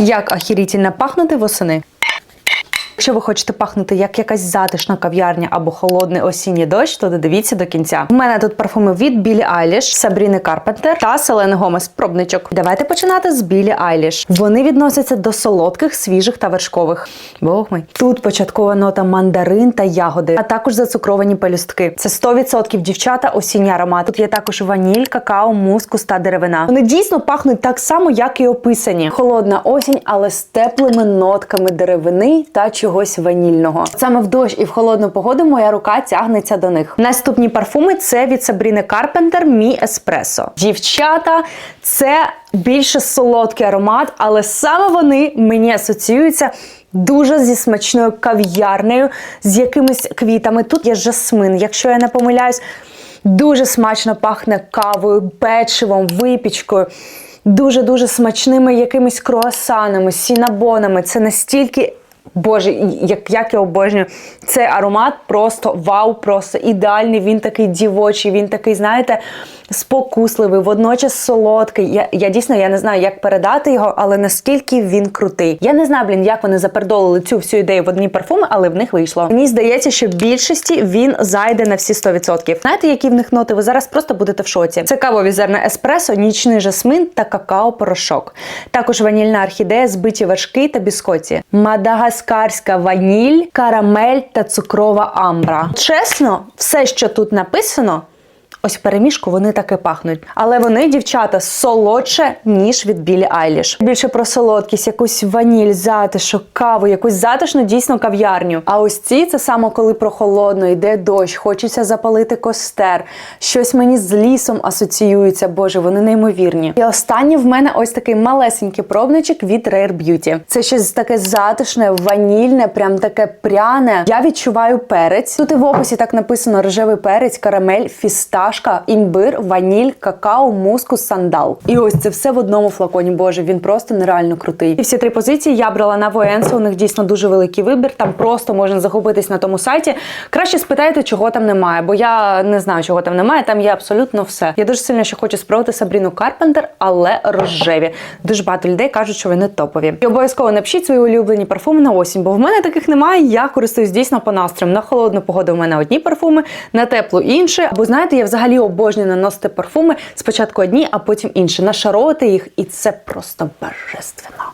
Як ахірітельно пахнути восени. Якщо ви хочете пахнути як якась затишна кав'ярня або холодний осінній дощ, то додивіться до кінця. У мене тут парфуми від Білі Айліш, Сабріни Карпентер та Селени Гомес. Пробничок. Давайте починати з Білі Айліш. Вони відносяться до солодких, свіжих та вершкових. Бог мій. Тут початкова нота мандарин та ягоди, а також зацукровані пелюстки. Це 100% дівчата осінній аромат. Тут є також ваніль, какао, мускус та деревина. Вони дійсно пахнуть так само, як і описані. Холодна осінь, але з теплими нотками деревини та чогось ванільного. Саме в дощ і в холодну погоду моя рука тягнеться до них. Наступні парфуми це від Сабріни Карпентер Мі Еспресо. Дівчата, це більше солодкий аромат, але саме вони мені асоціюються. Дуже зі смачною кав'ярнею, з якимись квітами. Тут є жасмин, якщо я не помиляюсь, дуже смачно пахне кавою, печивом, випічкою. Дуже-дуже смачними якимись круасанами, сінабонами. Це настільки. Боже, як, як я обожнюю. Цей аромат просто вау, просто ідеальний. Він такий дівочий, він такий, знаєте, спокусливий, водночас солодкий. Я, я дійсно я не знаю, як передати його, але наскільки він крутий. Я не знаю, блін, як вони запердолили цю всю ідею в одні парфуми, але в них вийшло. Мені здається, що в більшості він зайде на всі 100%. Знаєте, які в них ноти? Ви зараз просто будете в шоці. Це кавові зерна еспресо, нічний жасмин та какао-порошок. Також ванільна орхідея, збиті вершки та біскоті. Мадагаскарська ваніль, карамель та цукрова амбра. Чесно, все, що тут написано. Ось в переміжку вони так і пахнуть. Але вони, дівчата, солодше, ніж від Білі Айліш. Більше про солодкість, якусь ваніль, затишок, каву, якусь затишну дійсно кав'ярню. А ось ці це саме коли прохолодно, йде дощ, хочеться запалити костер. Щось мені з лісом асоціюється. Боже, вони неймовірні. І останнє в мене ось такий малесенький пробничок від Rare Beauty. Це щось таке затишне, ванільне, прям таке пряне. Я відчуваю перець. Тут і в описі так написано рожевий перець, карамель, фісташка, імбир, ваніль, какао, мускус, сандал. І ось це все в одному флаконі. Боже, він просто нереально крутий. І всі три позиції я брала на Военсо. У них дійсно дуже великий вибір. Там просто можна захопитись на тому сайті. Краще спитайте, чого там немає, бо я не знаю, чого там немає. Там є абсолютно все. Я дуже сильно ще хочу спробувати Сабріну Карпентер, але рожеві. Дуже багато людей кажуть, що вони топові. І обов'язково напишіть свої улюблені парфуми на осінь, бо в мене таких немає. Я користуюсь дійсно по настроям. На холодну погоду в мене одні парфуми, на теплу інші. Бо знаєте, я взагалі обожнюю наносити парфуми спочатку одні, а потім інші, нашаровувати їх, і це просто божественно.